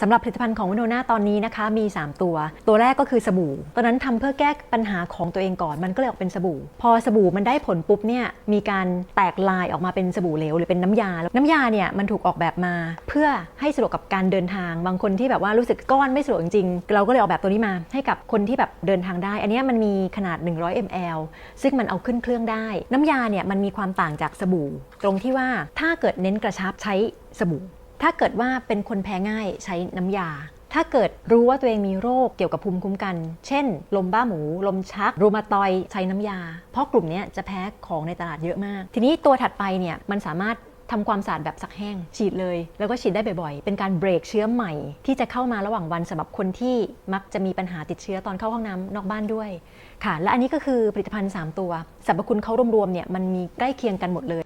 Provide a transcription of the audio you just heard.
สำหรับผลิตภัณฑ์ของวิโนนาตอนนี้นะคะมี 3 ตัว ตัวแรกก็คือสบู่ ตอนนั้นทำเพื่อแก้ปัญหาของตัวเองก่อน มันก็เลยออกเป็นสบู่ พอสบู่มันได้ผลปุ๊บเนี่ยมีการแตกลายออกมาเป็นสบู่เหลวหรือเป็นน้ำยาแล้วน้ำยาเนี่ยมันถูกออกแบบมา เพื่อให้สะดวกกับการเดินทาง บางคนที่แบบว่ารู้สึกก้อนไม่สะดวกจริงๆเราก็เลยออกแบบตัวนี้มา ให้กับคนที่แบบเดินทางได้ อันนี้มันมีขนาด 100 ml ซึ่งมันเอาขึ้นเครื่องได้ น้ำยาเนี่ยมันมีความต่างจากสบู่ ตรงที่ว่าถ้าเกิดเน้นกระชับใช้สบู่ ถ้าเกิดว่าเป็นคนแพ้ง่ายใช้น้ำยา ถ้าเกิดรู้ว่าตัวเองมีโรคเกี่ยวกับภูมิคุ้มกัน เช่น ลมบ้าหมู ลมชัก รูมาตอยใช้น้ำยา เพราะกลุ่มนี้จะแพ้ของในตลาดเยอะมาก ทีนี้ตัวถัดไปเนี่ยมันสามารถทำความสะอาดแบบซักแห้ง ฉีดเลย แล้วก็ฉีดได้บ่อยๆ เป็นการเบรกเชื้อใหม่ ที่จะเข้ามาระหว่างวันสำหรับคนที่มักจะมีปัญหาติดเชื้อตอนเข้าห้องน้ำนอกบ้านด้วย ค่ะ และอันนี้ก็คือผลิตภัณฑ์ 3 ตัวสรรพคุณเขารวมๆเนี่ยมันมีใกล้เคียงกันหมดเลย